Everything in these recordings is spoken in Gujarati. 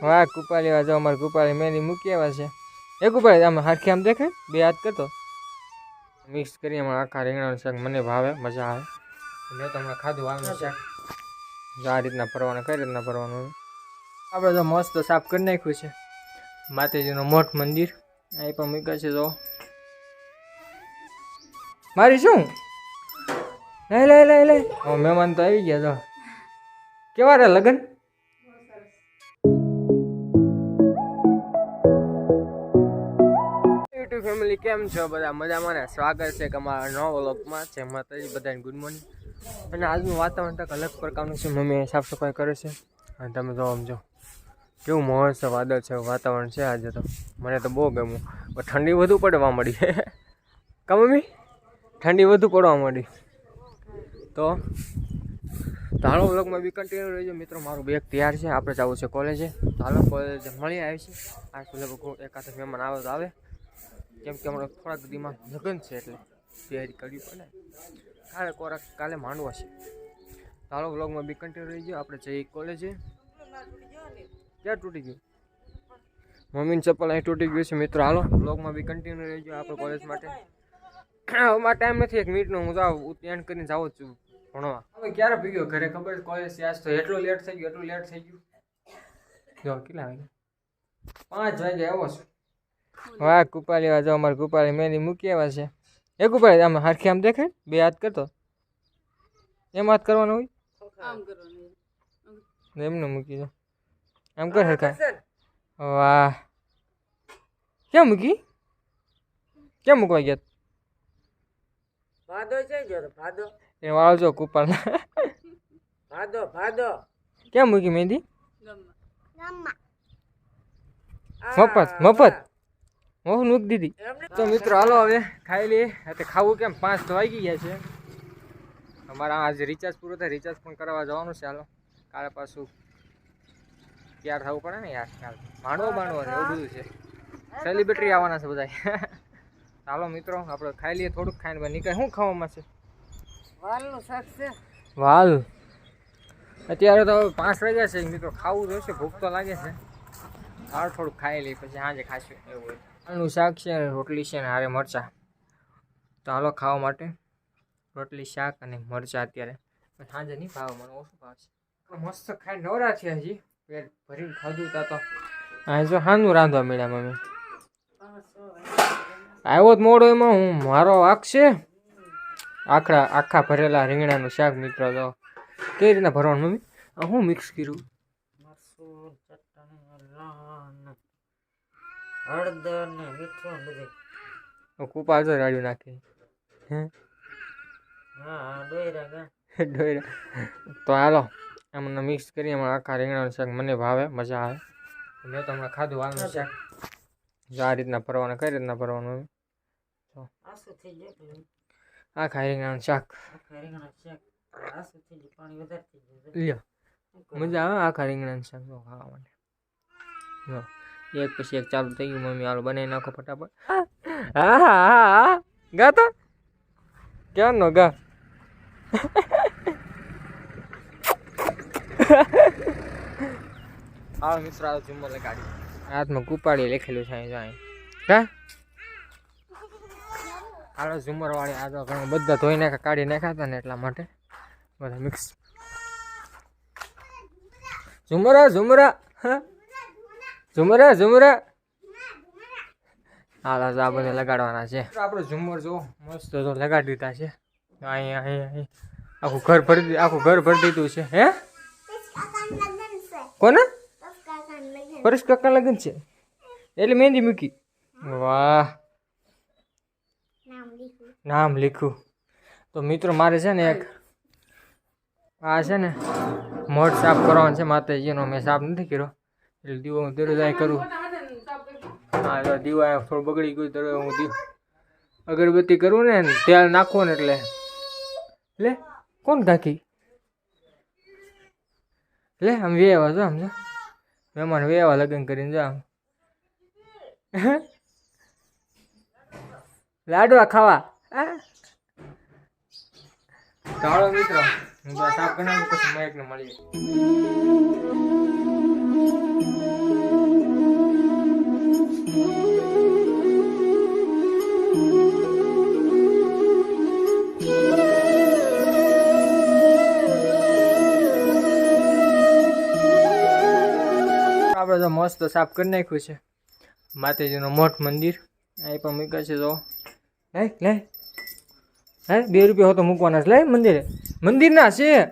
વાહ, કુપાલી વાજો અમારે કુપાલી મેલી મૂકી આવ્યા છે. એ કુપાલી, આમ હરખી આમ દેખાય? બે હાથ કરતો. મિક્સ કરી અમારે આખા રીંગણાનું શાક. મને ભાવે, મજા આવે. મેં તો હમણાં ખાધું આનું શાક. આ રીતના ફરવાનું કઈ રીતના ફરવાનું આપણે તો મસ્ત સાફ કરી નાખ્યું છે. માતાજીનું મોઠ મંદિર. અહીં પણ મૂક્યા છે તો મારી શું? લઈ લઈ લઈ લઈ. મહેમાન તો આવી ગયા તો કેવા રે લગન? ફેમિલી કેમ છો બધા? મજામાં ને? સ્વાગત છે અમારા નવા વ્લોગમાં. છે માતાજી, બધાને ગુડ મોર્નિંગ અને આજનું વાતાવરણ કંઈક અલગ પ્રકારનું છે. મમ્મી સાફ સફાઈ કરે છે. અને તમે જો સમજો કેવું મોહર છે, વાદળ છે, વાતાવરણ છે આજે તો. મને તો બહુ ગમ્યું. પણ ઠંડી વધુ પડવા મળી. કા મમ્મી? ઠંડી વધુ પડવા મળી. તો હાલો વ્લોગમાં બી કન્ટિન્યુ રહેજો. મિત્રો, મારું બેગ તૈયાર છે. આપણે જવું છે કોલેજે હાલો કોલેજે મળી આવે છે આ લગભગ એકાદ મહેમાન આવે તો આવે. કેમ કે હમણાં થોડાક દીમાં લગ્ન છે એટલે તૈયારી કરવી પડે. કાલે કોરાક કાલે માંડવા છે. હાલો વ્લોગમાં બી કન્ટિન્યુ ગયો આપણે જઈએ કોલેજે ક્યાં તૂટી ગયું? મમ્મીની ચપ્પલ અહીં તૂટી ગયું છે. મિત્રો, હાલો વ્લોગમાં બી કન્ટિન્યુ ગયો આપણે કોલેજ માટે. અમારા ટાઈમ નથી. એક મિનિટનો હું જાઉં એન્ડ કરીને જાઉં જ છું ભણવા. હવે ક્યારે ભીગ્યો? ઘરે ખબર કોલેજ આજ તો એટલું લેટ થઈ ગયું, એટલું લેટ થઈ ગયું. જો, કેટલા વાગે પાંચ વાગે આવો છું. વાહ કુપાલી વાજો અમારે કુપાલી મેંદી મૂકી આવ્યા છે. એ કુપાલી આમ હરખી આમ દેખાય? બે હાથ કરતો. એમ હાથ કરવાનો હોય? એમને મૂકી દો. આમ કર હરખા. વાહ. ક્યાં મૂકી? ક્યાં મૂકવા ગયા? ભાદો છે જો ભાદો. એ વાળો જો કુપાલ ભાદો ભાદો. ક્યાં મૂકી મહેંદી મફત મફત. હું મૂકી દીધી. તો મિત્રો હાલો હવે ખાઈ લઈએ. એટલે ખાવું કેમ? પાંચ તો વાગી ગયા છે. અમારા આજે રિચાર્જ પૂરો થાય રિચાર્જ પણ કરાવવા જવાનું છે હાલો. કાલે પાછું તૈયાર થવું પડે ને યાર કાલે. માંડવો બાંડવો ને એવું બધું છે. સેલિબ્રિટી આવવાના છે બધા ચાલો મિત્રો આપણે ખાઈ લઈએ થોડુંક ખાઈને નીકળે શું ખાવામાં છે? વાલનું શાક છે. વાલ. અત્યારે તો પાંચ વાગ્યા છે મિત્રો. ખાવું જોઈશે ભૂખ તો લાગે છે. હાલ થોડુંક ખાઈ લઈએ પછી સાંજે ખાશું. એવું હોય. આનું શાક છે અને રોટલી છે ને હારે મરચાં. તો હાલો ખાવા માટે રોટલી, શાક અને મરચાં અત્યારે. સાંજે નહીં ભાવે, મને ઓછું ભાવશે મસ્ત ખાઈ નવરા છે હજી. પેટ ભરીને ખાધું તા તો. જો હાનું રાંધવા મળ્યા મમ્મી. આવ્યો જ મોડો એમાં. હું મારો આંખ છે. આખડા, આખા ભરેલા રીંગણાનું શાક મિત્રો તો કેવી રીતના ભરવાનું મમ્મી? હું મિક્સ કર્યું? હળદર ને મીઠું બધું કૂપા જો રાડ્યું નાખી. હે? ડોયરા ડોયરા. તો હાલો એમને મિક્સ કરી એમાં આખા રીંગણાનું શાક. મને ભાવે મજા આવે. મેં તો હમણાં ખાધું હાલનું શાક. જો આ રીતના ભરવાનું કઈ રીતના થઈ આખા રીંગણાનું શાક. મજા આવે આખા રીંગણાનું શાક ખાવા માટે. જો. એક પછી એક ચાલુ થઈ ગયું. મમ્મી હાલો બનાવી નાખો ફટાફટ. હા. હા હા ગા તો. ક્યાં નો ગા? હા મિત્રો આ ઝુમ્મર લગાડી હાથમાં કુપાડી લખેલું છે અહીં કા હાલો ઝુમર વાળી આ તો ઘણા બધા ધોઈ નાખા કાઢી નાખાતા ને એટલા માટે. બધા મિક્સ ઝુમરા ઝુમરા હા. ઝુમરા ઝુમરા. હાલ આ બધા લગાડવાના છે. આપણે ઝુમર જો મસ્ત તો લગાડી દીધા છે. અહીંયા અહીંયા અહીં આખું ઘર ભરી આખું ઘર ભરી દીધું છે, હે? કોને? પરેશ કાકા લગ્ન છે. એટલે મહેંદી મૂકી. વાહ. નામ લીખું તો મિત્રો, મારે છે ને એક આ છે ને મઢ સાફ કરવાનો છે. માતાજીનો મેં સાફ નથી કર્યો. એટલે દીવો હું દરરોજ અહીં કરું. હા દીવો થોડું બગડી ગયું દરરોજ હું દીવ અગરબત્તી કરું ને તેલ નાખો ને એટલે. લે, કોણ ઢાંકી? લે, આમ વેવા જો, આમ જો. મહેમાન વેવા લગ્ન કરીને જો આમ. લાડવા ખાવા. ચાલો મિત્રો, હું તો સાફ કરી પછી મહેકને મળીએ. મસ્ત સાફ કરી નાખ્યું છે. માતાજીનો મોઠ મંદિર. અહીં પણ મૂક્યા છે તો લે લે. હે, બે રૂપિયા હો તો મૂકવાના છે. લે, મંદિરે. મંદિરના છે.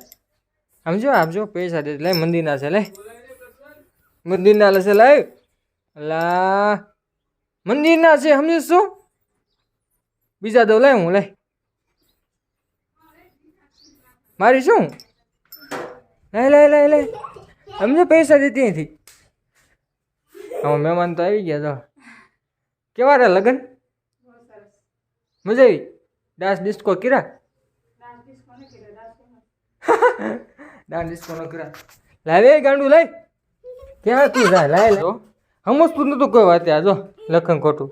સમજો આપજો પૈસા દે. લે, મંદિરના છે, લે. મંદિરના લેશે લે. લા મંદિરના છે સમજો શું? બીજા દઉં લે, હું, લે. મારી શું? લે લે લે લે. સમજો પૈસા દે નથી હવે મહેમાન તો આવી ગયા તો. કેવા રહ્યા લગન? મજા આવી? ડાન્સ ડિસ્કો કીરા ડાન્સ ડિસ્કો નો કર્યા. લાવે ગાંડું લઈ ક્યાં તું જાય લાય લો સમજતું નતું કોઈ વાત આ જો, લખન ખોટું.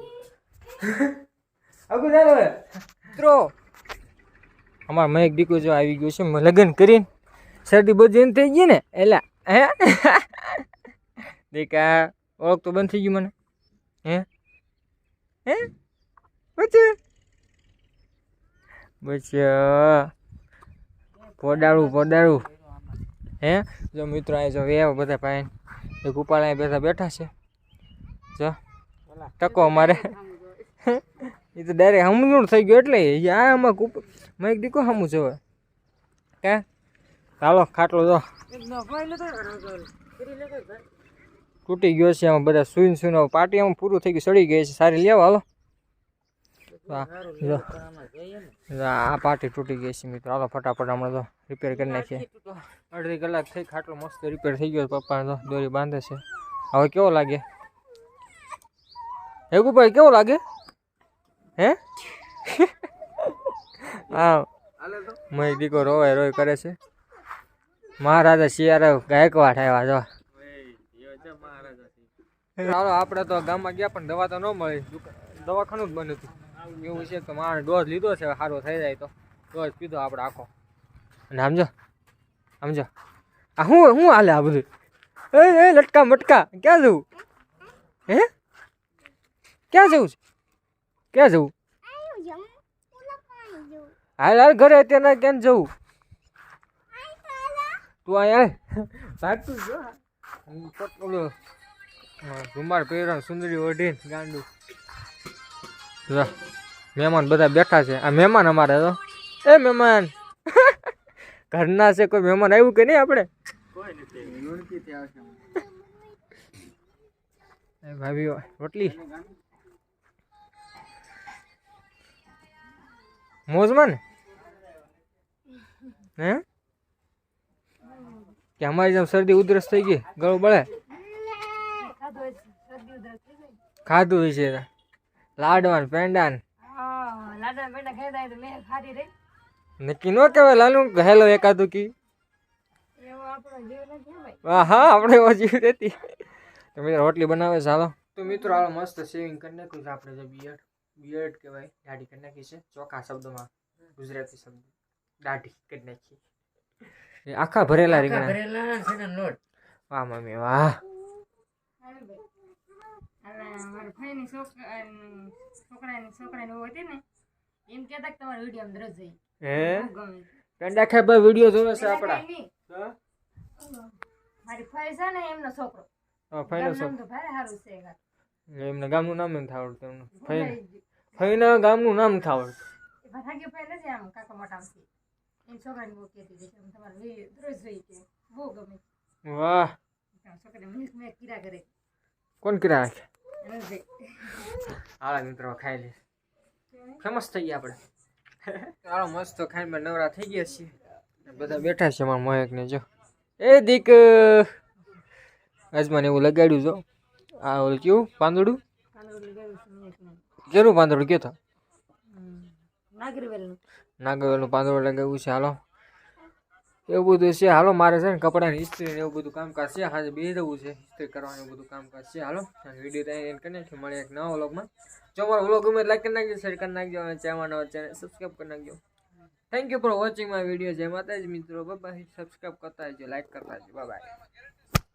આગું ચાલો હવે. મિત્રો અમારા મહેક દીકરો જો આવી ગયો છે લગ્ન કરીને. શરદી બધી થઈ ગઈ ને, એલા, હે? દીકા ઓળખ તો બંધ થઈ ગયું મને. હે? હે? બચે બચે પોડાળું પોડાડું હે? જો મિત્રો, અહીં જો વેવ બધા પાય એ ગોપાલ અહીં બેઠા બેઠા છે. જો, ટકો અમારે. એ તો ડાયરેક્ટ હમણું થઈ ગયું એટલે આ આમાં કુપ મેં એક દીકો હમું જોવે. કે? ચાલો ખાટલો જો. તૂટી ગયો છે, આમાં બધા સુઈને સુઈને પાર્ટી આમાં પૂરું થઈ ગયું, સડી ગઈ છે. સારી લેવા હાલો. આ પાર્ટી તૂટી ગઈ છે મિત્રો. હાલો, ફટાફટ હમણાં તો રિપેર કરી નાખીએ. અડધી કલાક થઈ, ખાટલો મસ્ત રિપેર થઈ ગયો પપ્પા તો. દોરી બાંધે છે. હવે કેવો લાગે? હેગુભાઈ ભાઈ કેવો લાગે? હે? હા મય દીકો રોય રોય કરે છે. મહારાજા શિયારા ગાયકવાડ આવ્યા જો. ચાલો આપણે તો ગામમાં ગયા પણ દવા તો ન મળી. દવાખાનું જ બન્યું હતું. એવું છે કે મારે ડોઝ લીધો છે સારો થઈ જાય તો. ડોઝ પીધો આપણે આખો. અને સમજો સમજો આ શું શું હાલે આ બધું? એ એ, લટકા મટકા, ક્યાં જવું? હે? ક્યાં જવું છે? ક્યાં જવું? હાલ હાલ, ઘરે અત્યારે ક્યાં જવું? તું અહીંયા સાચું જો હું. ઓલો રૂમાલ પહેરણ સુંદરી ઓઢીને ગાંડું. જો મહેમાન બધા બેઠા છે. આ મહેમાન અમારે તો. એ મહેમાન. ઘરના છે કોઈ મહેમાન આવ્યું કે નહીં આપણે? એ ભાભી રોટલી? મોજમાં ને? હે? કે અમારી જેમ શરદી ઉધરસ થઈ ગઈ ગળું બળે? ખાધું છે લાડવાન પેંડાન. નક્કી ન કહેવાય લાલુ હેલો એકાદું કી? હા હા આપણે એવો જીવ રહેતી તો મિત્રો રોટલી બનાવે છે હાલો. તો મિત્રો હાલો મસ્ત સેવિંગ કરી નાખ્યું છે આપણે જે બિયર્ડ બિયર્ડ કહેવાય દાઢી કરી નાખી છે. ચોખ્ખા શબ્દોમાં ગુજરાતી શબ્દ. દાઢી કરી નાખી. એ આખા ભરેલા રીંગણા. ભરેલા છે ને લોટ. વાહ મમ્મી વાહ. મારા ભાઈની છોકરા છોકરાની છોકરાની હતી ને એમ કહેતા કે તમારે વીડિયો અંદર જ હે? બહુ ગમે વીડિયો જોવે છે નહીં. મારી ફઈ છે ને એમનો છોકરો. હા ફાઈનો તો ભારે સારું છે એમને ગામનું નામ નથી આવડતું એમનું. ફઈ ફઈના ગામનું નામ નથી આવડતું. ભાગ્ય ફઈ નથી આમ કાકા મોટામાંથી. એમ છોકરાની બહુ કહેતી હતી તમારે દરરોજ જોઈ કે બહુ ગમે. વાહ. છોકરાને મેં કીધા કરે કોણ રાખે જોઈ. હાલા મિત્રો ખાઈ લે ફેમસ થઈ ગયા આપણે. ચાલો મસ્ત ખાઈને નવરા થઈ ગયા છીએ. બધા બેઠા છે મારા મહેક ને જો. એ દીક અજમાન એવું લગાડ્યું જો. આ ઓલું કેવું? પાંદડું? છે. કેવું પાંદડું કયો તો. નાગરવેલનું પાંદડું લગાવ્યું છે હાલો. એવું બધું છે. હાલો, મારે છે ને કપડાની ઇસ્ત્રી એવું બધું કામકાજ છે. આજે બે જવું છે. ઇસ્ત્રી કરવાનું બધું કામકાજ છે. હાલો વીડિયો ત્યાં એન્ડ કરી નાખીએ મળે એક નવા વ્લોગમાં જો મારો વ્લોગ ગમે લાઈક કરી નાખજો શેર કરી નાખજો, અને ચેનલ નવો ચેનલ સબસ્ક્રાઈબ કરી નાખજો. Thank you for watching my video જય માતાજી, મિત્રો. બાય સબસ્ક્રાઈબ કરતા રહેજો લાઈક કરતા રહેજો. બાય